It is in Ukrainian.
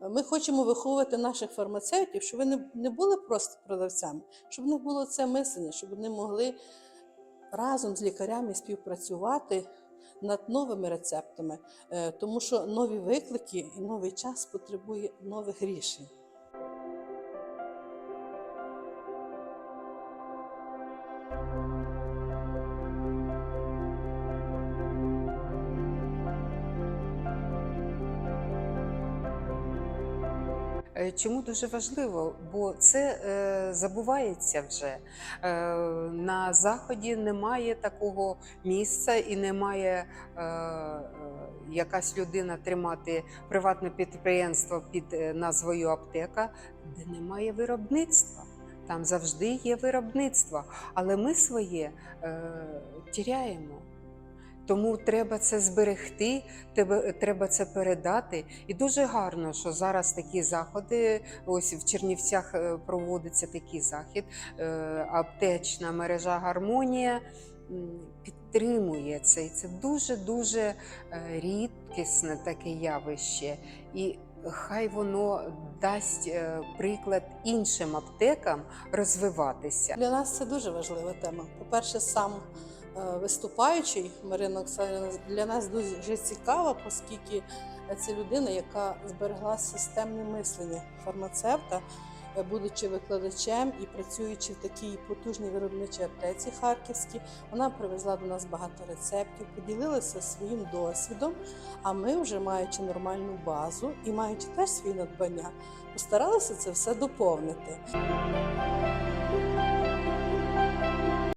Ми хочемо виховувати наших фармацевтів, щоб вони не були просто продавцями, щоб в них було це мислення, щоб вони могли разом з лікарями співпрацювати над новими рецептами, Е, тому що нові виклики і новий час потребує нових рішень. Чому дуже важливо? Бо це е, забувається вже. Е, на заході немає такого місця і немає е, е, якась людина тримати приватне підприємство під е, назвою аптека, де немає виробництва. Там завжди є виробництво, але ми своє е, тіряємо. Тому треба це зберегти, треба це передати. І дуже гарно, що зараз такі заходи. Ось в Чернівцях е, проводиться такий захід. е, Аптечна мережа Гармонія підтримує це. І це дуже дуже е, рідкісне таке явище. І хай воно дасть приклад іншим аптекам розвиватися. Для нас це дуже важлива тема. По-перше, сам е, виступаючий Марина Оксанівна для нас дуже цікава, оскільки це людина, яка зберегла системне мислення фармацевта, е, будучи викладачем і працюючи в такій потужній виробничій аптеці Харківській, вона привезла до нас багато рецептів, поділилася своїм досвідом. А ми, вже маючи нормальну базу і маючи теж свої надбання, постаралися це все доповнити.